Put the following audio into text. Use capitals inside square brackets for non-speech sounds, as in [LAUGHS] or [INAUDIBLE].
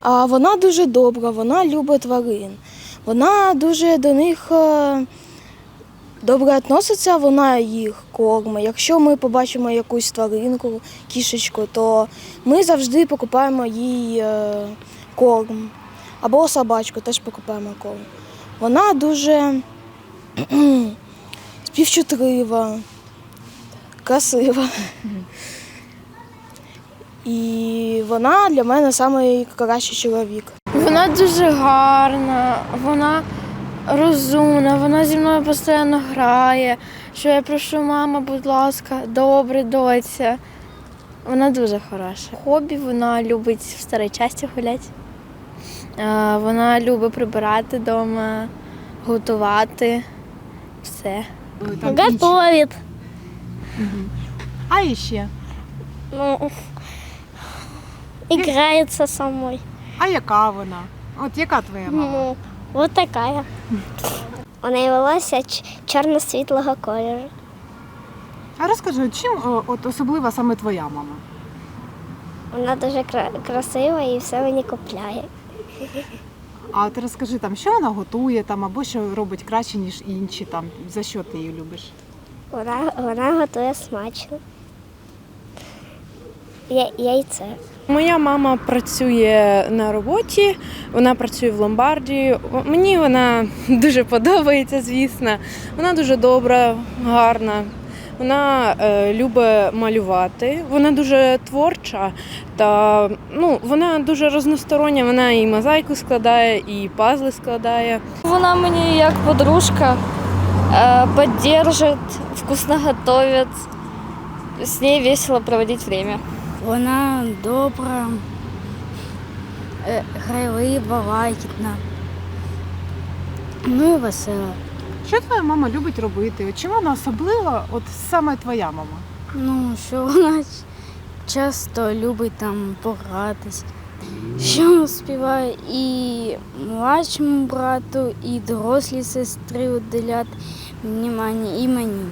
А вона дуже добра, вона любить тварин. Вона дуже до них е, добре відноситься, вона їх кормить. Якщо ми побачимо якусь тваринку, кішечку, то ми завжди покупаємо їй е, корм. Або собачку теж покупаємо корм. Вона дуже співчутлива, красива. І вона для мене найкращий чоловік. Вона дуже гарна, вона розумна, вона зі мною постійно грає. Що я прошу, мама, будь ласка, добре, доця. Вона дуже хороша. Хобі вона любить в старій часті гуляти. Вона любить прибирати вдома, готувати. Все. Готовит. А іще? Ну, играется со мной. А яка вона? От яка твоя мама? Ну, вот такая. У неї волосся чорно-світлого кольору. А розкажи, чим о, от особлива саме твоя мама? Вона дуже кра- красива і все мені купляє. А ти розкажи там, що вона готує там, або що робить краще, ніж інші там, за що ти її любиш? Вона, вона готує смачно. Я, яйце. Моя мама працює на роботі, вона працює в ломбарді. Мені вона [LAUGHS] дуже подобається, звісно. Вона дуже добра, гарна. Вона е, любить малювати, вона дуже творча та ну, вона дуже розностороння. Вона і мозаїку складає, і пазли складає. Вона мені як подружка е, поддержит, вкусно готовит. С ней весело проводить время. Вона добра, е, грайлива, лагідна. Ну і весела. Що твоя мама любить робити? От чим вона особлива, от саме твоя мама? Ну, що вона часто любить там погратись. Що співає і младшому брату, і дорослій сестрі уделяти внимання, і мені.